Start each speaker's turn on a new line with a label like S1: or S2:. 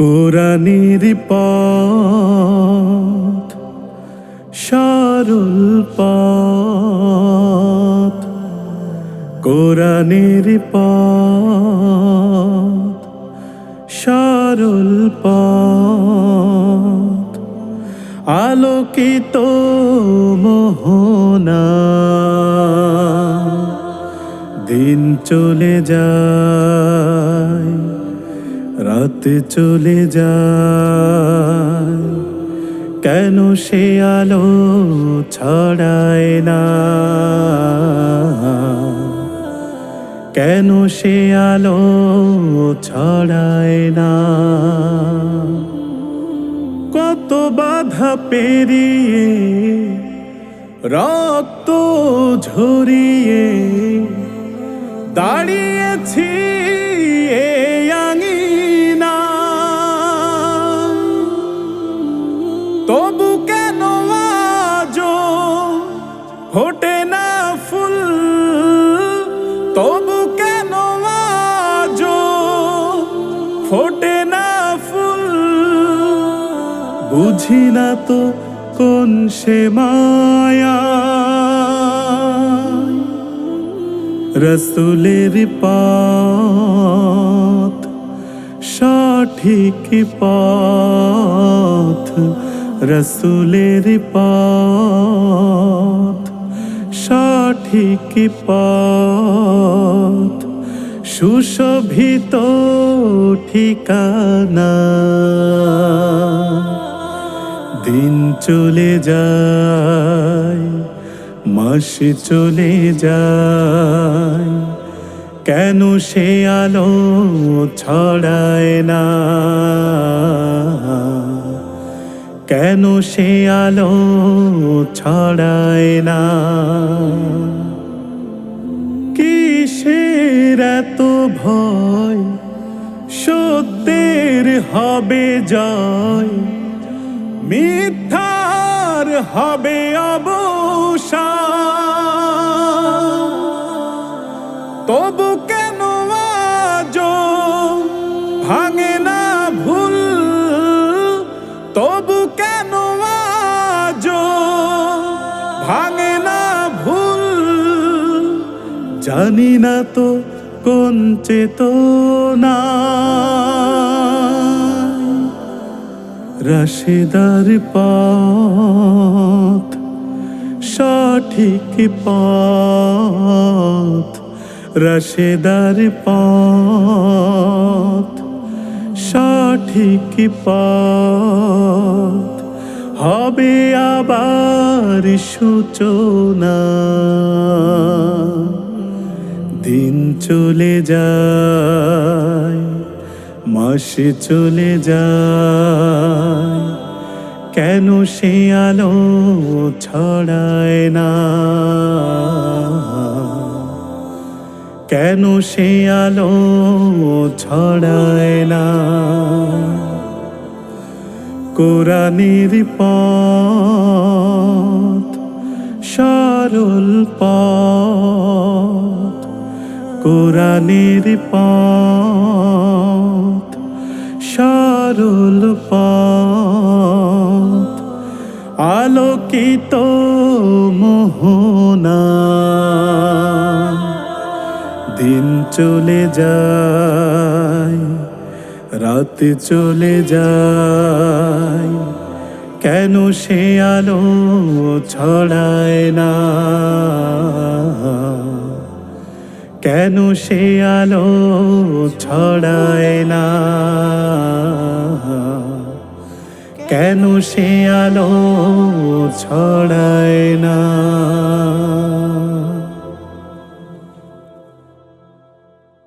S1: কোরআনের পথ সরল পথ কোরআনের পথ সরল পথ। আলোকিত মোহনা দিন চলে যায়। রাত চলে যায়। কেন সে আলো ছড়ায় না? কেন সে আলো ছড়ায় না? কত বাধা পেরিয়ে, রক্ত ঝরিয়ে দাঁড়িয়েছি ফোটে না ফুল, তবু কেন আজো ফোটে না ফুল? বুঝি না তো কোন সে মায়া। রসুলের পথ, সঠিক পথ, রসুলের পথ। সঠিক পথ, সুশোভিত ঠিকানা। দিন চলে যায়, মাস চলে যায়, কেন সে আলো ছড়ায় না? কেন সে আলো ছড়ায় না? ভয় সত্যের হবে জয়। মিথ্যার হবে অবসান। তবু কেন ভাঙে না ভুল? তবু কেন ভাঙে না ভুল? জানি না তো কোন চেতনা রশিদার পথ সঠিক পথ। রশিদার পথ সঠিক পথ। হবে আবার সূচনা। দিন চলে যায়, মাসে চলে যায়। কেন সে আলো ছড়ায় না? কেন সে আলো ছড়ায় না? কোরআনের পথ সরল পথ কোরআনের পথ, সরল পথ, আলোকিত মোহনা। দিন চলে যায়, রাত চলে যায়, কেন সে আলো ছড়ায় না? কেন সে আলো ছড়ায় না? কেন সে আলো ছড়ায় না?